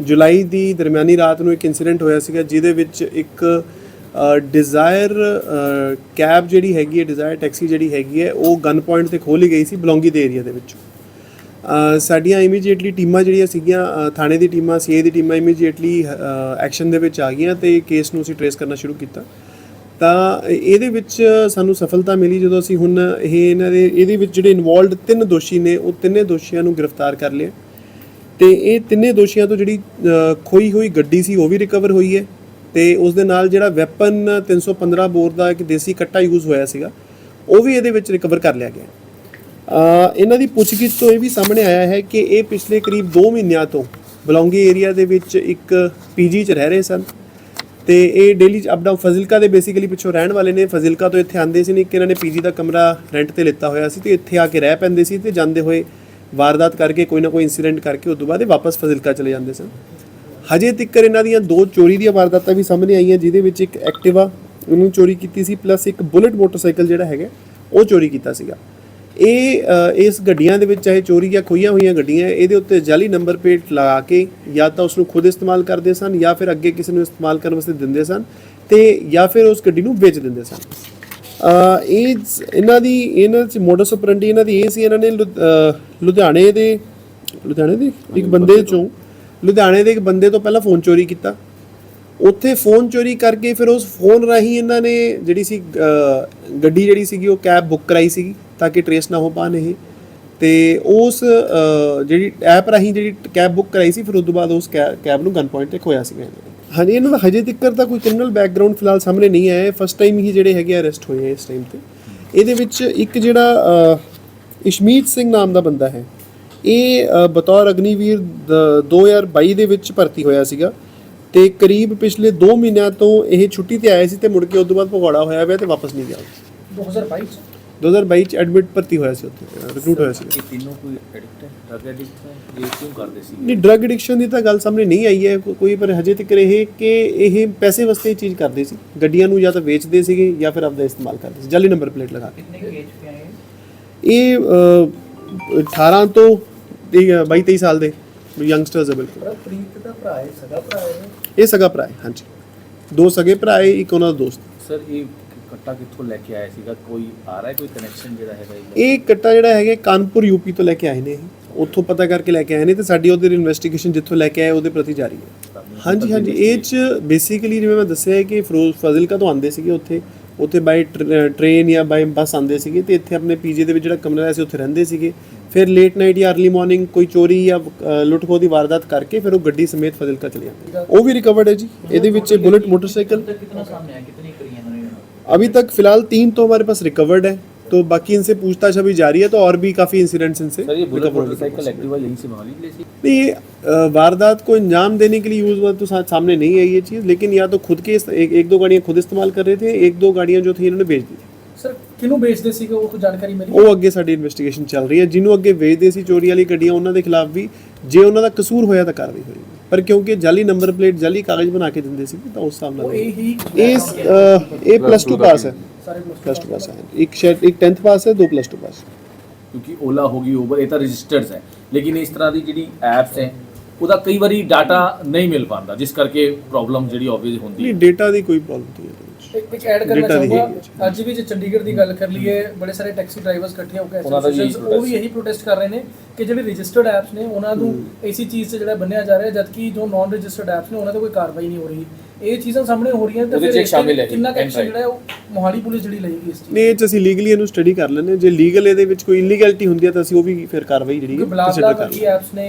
ਜੁਲਾਈ ਦੀ ਦਰਮਿਆਨੀ ਰਾਤ ਨੂੰ ਇੱਕ ਇਨਸੀਡੈਂਟ ਹੋਇਆ ਸੀਗਾ, ਜਿਹਦੇ ਵਿੱਚ ਇੱਕ ਡਿਜ਼ਾਇਰ ਕੈਬ ਜਿਹੜੀ ਹੈਗੀ ਹੈ ਡਿਜ਼ਾਇਰ ਟੈਕਸੀ ਜਿਹੜੀ ਹੈਗੀ ਹੈ, ਉਹ ਗਨ ਪੁਆਇੰਟ ਤੇ ਖੋਲੀ ਗਈ ਸੀ ਬਲੌਂਗੀ ਦੇ ਏਰੀਆ ਦੇ ਵਿੱਚ। ਸਾਡੀਆਂ ਇਮੀਡੀਏਟਲੀ ਟੀਮਾਂ ਜਿਹੜੀਆਂ ਸੀਗੀਆਂ ਥਾਣੇ ਦੀ ਟੀਮਾਂ ਸੀਏ ਦੀ ਟੀਮਾਂ ਇਮੀਡੀਏਟਲੀ ਐਕਸ਼ਨ ਦੇ ਵਿੱਚ ਆ ਗਈਆਂ ਤੇ ਕੇਸ ਨੂੰ ਅਸੀਂ ਟਰੇਸ ਕਰਨਾ ਸ਼ੁਰੂ ਕੀਤਾ। ਤਾਂ ਇਹਦੇ ਵਿੱਚ ਸਾਨੂੰ ਸਫਲਤਾ ਮਿਲੀ ਜਦੋਂ ਅਸੀਂ ਹੁਣ ਇਹ ਇਹਨਾਂ ਦੇ, ਇਹਦੇ ਵਿੱਚ ਜਿਹੜੇ ਇਨਵੋਲਡ ਤਿੰਨ ਦੋਸ਼ੀ ਨੇ, ਉਹ ਤਿੰਨੇ ਦੋਸ਼ੀਆਂ ਨੂੰ ਗ੍ਰਿਫਤਾਰ ਕਰ ਲਿਆ ਤੇ ਇਹ ਤਿੰਨੇ ਦੋਸ਼ੀਆਂ ਤੋਂ ਜਿਹੜੀ ਖੋਈ ਹੋਈ ਗੱਡੀ ਸੀ ਉਹ ਵੀ ਰਿਕਵਰ ਹੋਈ ਹੈ ਤੇ ਉਸ ਦੇ ਨਾਲ ਜਿਹੜਾ ਵੈਪਨ 315 ਬੋਰ ਦਾ ਇੱਕ ਦੇਸੀ ਕੱਟਾ ਯੂਜ਼ ਹੋਇਆ ਸੀਗਾ ਉਹ ਵੀ ਇਹਦੇ ਵਿੱਚ ਰਿਕਵਰ ਕਰ ਲਿਆ ਗਿਆ। ਅ, ਇਹਨਾਂ ਦੀ ਪੁੱਛਗਿੱਛ ਤੋਂ ਇਹ ਵੀ ਸਾਹਮਣੇ ਆਇਆ ਹੈ ਕਿ ਇਹ ਪਿਛਲੇ ਕਰੀਬ 2 ਮਹੀਨਿਆਂ ਤੋਂ ਬਲੌਂਗੀ ਏਰੀਆ ਦੇ ਵਿੱਚ ਇੱਕ ਪੀਜੀ 'ਚ ਰਹਿ ਰਹੇ ਸਨ ਤੇ ਇਹ ਡੇਲੀ ਅਪ ਡਾਊਨ ਫਜ਼ਿਲਕਾ ਦੇ ਬੇਸਿਕਲੀ ਪਿੱਛੋਂ ਰਹਿਣ ਵਾਲੇ ਨੇ। ਫਜ਼ਿਲਕਾ ਤੋਂ ਇੱਥੇ ਆਂਦੇ ਸੀ ਨੇ ਕਿ ਇਹਨਾਂ ਨੇ ਪੀਜੀ ਦਾ ਕਮਰਾ ਰੈਂਟ ਤੇ ਲਿੱਤਾ ਹੋਇਆ ਸੀ ਤੇ ਇੱਥੇ ਆ ਕੇ ਰਹਿ ਪੈਂਦੇ ਸੀ ਤੇ ਜਾਂਦੇ ਹੋਏ ਵਾਰਦਾਤ ਕਰਕੇ ਕੋਈ ਨਾ ਕੋਈ ਇਨਸੀਡੈਂਟ ਕਰਕੇ ਉਸ ਤੋਂ ਬਾਅਦ ਇਹ ਵਾਪਸ ਫਜ਼ਿਲਕਾ ਚਲੇ ਜਾਂਦੇ ਸਨ। ਹਜੇ ਤੱਕਰ ਇਹਨਾਂ ਦੀਆਂ ਦੋ ਚੋਰੀ ਦੀਆਂ ਵਾਰਦਾਤਾਂ ਵੀ ਸਾਹਮਣੇ ਆਈਆਂ, ਜਿਹਦੇ ਵਿੱਚ ਇੱਕ ਐਕਟਿਵਾ ਉਹਨੂੰ ਚੋਰੀ ਕੀਤੀ ਸੀ ਪਲੱਸ ਇੱਕ ਬੁਲਟ ਮੋਟਰਸਾਈਕਲ ਜਿਹੜਾ ਹੈਗਾ, ਉਹ ਚੋਰੀ ਕੀਤਾ ਸੀਗਾ। ਇਹ ਇਸ ਗੱਡੀਆਂ ਦੇ ਵਿੱਚ ਚਾਹੇ ਚੋਰੀ ਜਾਂ ਖੋਈਆਂ ਹੋਈਆਂ ਗੱਡੀਆਂ, ਇਹਦੇ ਉੱਤੇ ਜਾਲੀ ਨੰਬਰ ਪਲੇਟ ਲਗਾ ਕੇ ਜਾਂ ਤਾਂ ਉਸ ਨੂੰ ਖੁਦ ਇਸਤੇਮਾਲ ਕਰਦੇ ਸਨ ਜਾਂ ਫਿਰ ਅੱਗੇ ਕਿਸੇ ਨੂੰ ਇਸਤੇਮਾਲ ਕਰਨ ਵਾਸਤੇ ਦਿੰਦੇ ਸਨ ਤੇ ਜਾਂ ਫਿਰ ਉਸ ਗੱਡੀ ਨੂੰ ਵੇਚ ਦਿੰਦੇ ਸਨ। ਇਹ ਇਹਨਾਂ ਦੀ, ਇਹਨਾਂ ਚ ਮੋਡਸ ਆਪਰੈਂਡੀ ਇਹਨਾਂ ਦੀ ਇਹ ਸੀ, ਇਹਨਾਂ ਨੇ ਲੁ- ਲੁਧਿਆਣੇ ਦੇ ਲੁਧਿਆਣੇ ਦੇ? ਇੱਕ ਬੰਦੇ ਚੋਂ। ਲੁਧਿਆਣੇ ਦੇ ਇੱਕ ਬੰਦੇ ਤੋਂ ਪਹਿਲਾਂ ਫੋਨ ਚੋਰੀ ਕੀਤਾ। ਉੱਥੇ ਫੋਨ ਚੋਰੀ ਕਰਕੇ ਫਿਰ ਉਸ ਫੋਨ ਰਾਹੀਂ ਇਹਨਾਂ ਨੇ ਜਿਹੜੀ ਸੀ ਗੱਡੀ ਜਿਹੜੀ ਸੀਗੀ, ਉਹ ਕੈਬ ਬੁੱਕ ਕਰਾਈ ਸੀਗੀ, ਤਾਂ ਕਿ ਟਰੇਸ ਨਾ ਹੋ ਪਾਣ ਇਹ। ਤੇ ਉਸ ਜਿਹੜੀ ਐਪ ਰਾਹੀਂ ਜਿਹੜੀ ਕੈਬ ਬੁੱਕ ਕਰਾਈ ਸੀ, ਫਿਰ ਉਸ ਤੋਂ ਬਾਅਦ ਉਸ ਕੈ- ਕੈਬ ਨੂੰ ਗਨ ਪੁਆਇੰਟ ਤੇ ਖੋਇਆ ਸੀਗਾ ਇਹਨਾਂ ਨੇ। ਹਾਂਜੀ, ਇਹਨਾਂ ਦਾ ਹਜੇ ਤੱਕ ਤਾਂ ਕੋਈ ਕ੍ਰਿਮੀਨਲ ਬੈਕਗ੍ਰਾਉਂਡ ਫਿਲਹਾਲ ਸਾਹਮਣੇ ਨਹੀਂ ਆਇਆ। ਫਸਟ ਟਾਈਮ ਹੀ ਜਿਹੜੇ ਹੈਗੇ ਅਰੈਸਟ ਹੋਏ ਆ ਇਸ ਟਾਈਮ ਤੇ। ਇਹਦੇ ਵਿੱਚ ਇੱਕ ਜਿਹੜਾ ਇਸ਼ਮੀਤ ਸਿੰਘ ਨਾਮ ਦਾ ਬੰਦਾ ਹੈ। ਇਹ ਬਤੌਰ ਅਗਨੀਵੀਰ ਦ- 2022 ਦੇ ਵਿੱਚ ਭਰਤੀ ਹੋਇਆ ਸੀਗਾ। ਤੇ ਕਰੀਬ ਪਿਛਲੇ 2 ਮਹੀਨਿਆਂ ਤੋਂ ਇਹ ਛੁੱਟੀ ਤੇ ਆਇਆ ਸੀ ਤੇ ਮੁੜ ਕੇ ਉਸ ਤੋਂ ਬਾਅਦ ਭਗੌੜਾ ਹੋਇਆ ਹੋਇਆ ਤੇ ਵਾਪਸ ਨਹੀਂ ਗਿਆ। 2022 ਚ? 2022 ਚ ਐਡਮਿਟ ਭਰਤੀ ਹੋਇਆ ਸੀ ਉੱਥੇ ਰਿਕਰੂਟ ਹੋਇਆ ਸੀ। ਇਹ ਤਿੰਨੋਂ ਕੋਈ ਐਡਿਕਟ ਹੈ? ਡਰਗ ਐਡਿਕਟ ਹੈ? ਇਹ ਕਿਉਂ ਕਰਦੇ ਸੀ? ਨਹੀਂ ਡਰਗ ਐਡਿਕਸ਼ਨ ਦੀ ਤਾਂ ਗੱਲ ਸਾਹਮਣੇ ਨਹੀਂ ਆਈ ਹੈ ਕੋ- ਕੋਈ ਪਰ ਹਜੇ ਤੱਕ ਇਹ ਕਿ ਇਹ ਪੈਸੇ ਵਾਸਤੇ ਇਹ ਚੀਜ਼ ਕਰਦੇ ਸੀ। ਗੱਡੀਆਂ ਨੂੰ ਜਾਂ ਤਾਂ ਵੇਚਦੇ ਸੀਗੇ ਜਾਂ ਫਿਰ ਆਪਦਾ ਇਸਤੇਮਾਲ ਕਰਦੇ ਸੀ। ਜਾਲੀ ਨੰਬਰ ਪਲੇਟ ਲਗਾ ਕੇ। ਇਹ? ਅ, 18 ਤੋਂ 22 23 ਸਾਲ ਦੇ ਯੰਗਸਟਰਸ ਹੈ ਬਿਲਕੁਲ। ਪਰ ਪ੍ਰੀਤ ਦਾ ਭਰਾ ਹੈ ਸਗਾ ਭਰਾ ਹੈ ਇਹ ਸਗਾ ਭਰਾ ਹੈ ਹਾਂਜੀ। ਦੋ ਸਗੇ ਭਰਾ ਹੈ ਇੱਕ ਉਹਨਾਂ ਦਾ ਦੋਸਤ। ਸਰ ਇਹ ਕੱਟਾ ਕਿੱਥੋਂ ਲੈ ਕੇ ਆਇਆ ਸੀਗਾ? ਕੋਈ ਆ ਰਿਹਾ ਕੋਈ ਕਨੈਕਸ਼ਨ ਜਿਹੜਾ ਹੈਗਾ ਇਹ ਕੱਟਾ ਜਿਹੜਾ ਹੈਗਾ ਕਾਨਪੁਰ ਯੂਪੀ ਤੋਂ ਲੈ ਕੇ ਆਏ ਨੇ ਉੱਥੋਂ ਪਤਾ ਕਰਕੇ ਲੈ ਕੇ ਆਏ ਨੇ ਤੇ ਸਾਡੀ ਉਹਦੇ ਇਨਵੈਸਟੀਗੇਸ਼ਨ ਜਿੱਥੋਂ ਲੈ ਕੇ ਆਏ ਉਹਦੇ ਪ੍ਰਤੀ ਜਾਰੀ ਹੈ। ਹਾਂਜੀ ਹਾਂਜੀ। ਇਹ ਚ ਬੇਸਿਕਲੀ ਜਿਵੇਂ ਮੈਂ ਦੱਸਿਆ ਹੈ ਕਿ ਫਿਰੋਜ਼ ਫਾਜ਼ਿਲਕਾ ਤੋਂ ਆਉਂਦੇ ਸੀਗੇ ਉੱਥੇ। ਉੱਥੇ ਬਾਈ ਟ੍ਰੇਨ ਜਾਂ ਬਾਈ ਬੱਸ ਆਉਂਦੇ ਸੀਗੇ ਤੇ ਇੱਥੇ ਆਪਣੇ ਪੀਜੀ ਦੇ ਵਿੱਚ ਜਿਹੜਾ ਕਮਰਾ ਸੀ ਉੱਥੇ ਰਹਿੰਦੇ ਸੀਗੇ। ਫਿਰ ਲੇਟ ਨਾਈਟ ਜਾਂ ਅਰਲੀ ਮਾਰਨਿੰਗ ਕੋਈ ਚੋਰੀ ਜਾਂ ਲੁੱਟ ਖੋਹ ਦੀ ਵਾਰਦਾਤ ਕਰਕੇ ਫਿਰ ਉਹ ਗੱਡੀ ਸਮੇਤ ਫਾਜ਼ਿਲਕਾ ਚਲੇ ਜਾਂਦੇ ਉਹ ਵੀ ਰਿਕਵਰਡ ਹੈ ਜੀ। ਇਹਦੇ ਵਿੱਚ ਬੁਲਟ ਮੋਟਰਸਾਈਕਲ कितना सामने आया कितनी अभी तक फिलहाल तीन तो हमारे पास रिकवर्ड है तो बाकी इनसे पूछताछ अभी जारी है तो और भी काफी इंसिडेंट्स इनसे सर ये बुलेट recover होने के मोटरसाइकिल एक्टिवा यहीं से मंगा ली थी नहीं ये अ, वारदात को अंजाम देने के लिए यूज हुआ तो सा- सामने नहीं है ये चीज़ लेकिन या तो खुद के इस- एक, एक दो गाड़ियाँ खुद इस्तेमाल कर रहे थे एक दो गाड़ियाँ जो थी इन्होंने बेच दी थी ਸਰ ਕਿਹਨੂੰ ਵੇਚਦੇ ਸੀਗੇ ਉਹ ਕੋਈ ਜਾਣਕਾਰੀ ਮਿਲੀ ਉਹ ਅੱਗੇ ਸਾਡੀ ਇਨਵੈਸਟੀਗੇਸ਼ਨ ਚੱਲ ਰਹੀ ਹੈ ਜਿਹਨੂੰ ਅੱਗੇ ਵੇਚਦੇ ਸੀ ਚੋਰੀ ਵਾਲੀ ਗੱਡੀਆਂ ਉਹਨਾਂ ਦੇ ਖਿਲਾਫ ਵੀ ਜੇ ਉਹਨਾਂ ਦਾ ਕਸੂਰ ਹੋਇਆ ਤਾਂ ਕਾਰਵਾਈ ਹੋਏਗੀ ਪਰ ਕਿਉਂਕਿ ਜਾਲੀ ਨੰਬਰ ਪਲੇਟ ਜਾਲੀ ਕਾਗਜ਼ ਬਣਾ ਕੇ ਦਿੰਦੇ ਸੀ ਤਾਂ ਉਸ ਹਿਸਾਬ ਉਹ ਨਾਲ ਇਹ ਹੀ ਇਹ ਪਲੱਸ 2 ਪਾਸ ਹੈ। ਸਾਰੇ ਪਲੱਸ 2 ਪਾਸ ਹੈ। ਇੱਕ ਸ਼ਾਇਦ ਇੱਕ 10th ਪਾਸ ਹੈ ਦੋ ਪਲੱਸ 2 ਪਾਸ ਕਿਉਂਕਿ ਓਲਾ ਹੋ ਗਈ ਉਬਰ ਇਹ ਤਾਂ ਰਜਿਸਟਰਡ ਹੈ। ਲੇਕਿਨ ਇਸ ਤਰ੍ਹਾਂ ਦੀ ਜਿਹੜੀ ਐਪਸ ਹੈ ਉਹਦਾ ਕਈ ਵਾਰੀ ਡਾਟਾ ਨਹੀਂ ਮਿਲ ਪਾਉਂਦਾ ਜਿਸ ਕਰਕੇ ਪ੍ਰੋਬਲਮ ਜਿਹੜੀ ਆਬਵੀਅਸ ਹੁੰਦੀ ਨਹੀਂ ਡੇਟਾ ਦੀ ਕੋਈ ਪ੍ਰੋਬਲਮ ਨਹੀਂ ਹੈ ਇਹਦੇ ਵਿੱਚ। ਇੱਕ ਇੱਕ ਐਡ ਕਰਨਾ Data ਦੀ ਚਾਹੂੰਗਾ ਹੈਗੀ ਅੱਜ ਵੀ ਜੇ ਚੰਡੀਗੜ੍ਹ ਦੀ ਗੱਲ ਕਰ ਲਈਏ ਬੜੇ ਸਾਰੇ ਟੈਕਸੀ ਡਰਾਈਵਰਸ ਇਕੱਠੇ ਹੋ ਕੇ ਉਹਨਾਂ ਦਾ ਵੀ ਇਹੀ associations, ਉਹ ਵੀ ਇਹੀ ਪ੍ਰੋਟੈਸਟ ਕਰ ਰਹੇ ਨੇ ਕਿ ਜਿਹੜੇ ਰਜਿਸਟਰਡ ਐਪਸ ਨੇ ਉਹਨਾਂ ਨੂੰ ਇਸੀ ਚੀਜ਼ 'ਚ ਜਿਹੜਾ ਬੰਨਿਆ ਜਾ ਰਿਹਾ ਜਦਕਿ ਜੋ ਨਾਨ ਰਜਿਸਟਰਡ ਐਪਸ ਨੇ ਉਹਨਾਂ ਤੇ ਕੋਈ ਕਾਰਵਾਈ ਨਹੀਂ ਹੋ ਰਹੀ। ਇਹ ਚੀਜ਼ਾਂ ਸਾਹਮਣੇ ਹੋ ਰਹੀਆਂ ਤਾਂ ਉਹਦੇ 'ਚ ਫਿਰ ਇੱਕ ਸ਼ਾਮਿਲ ਹੈ ਜੀ, ਕਿੰਨਾ ਐਕਸ਼ਨ right. ਜਿਹੜਾ ਹੈ ਉਹ ਮੋਹਾਲੀ ਪੁਲਿਸ ਜਿਹੜੀ ਲਏਗੀ ਇਸ ਚੀਜ਼ ਨਹੀਂ ਇਹ ਚ ਅਸੀਂ ਲੀਗਲੀ ਇਹਨੂੰ ਸਟੱਡੀ ਕਰ ਲੈਂਦੇ ਹਾਂ। ਜੇ ਲੀਗਲ ਇਹਦੇ ਵਿੱਚ ਕੋਈ ਇਲੀਗੈਲਿਟੀ ਹੁੰਦੀ ਹੈ ਤਾਂ ਅਸੀਂ ਉਹ ਵੀ ਫਿਰ ਕਾਰਵਾਈ ਜਿਹੜੀ ਕਿਉਂਕਿ ਹੈ consider ਬਲਾਬਲਾ ਕਰ ਲੈਂਦੇ ਹਾਂ। ਐਪਸ ਨੇ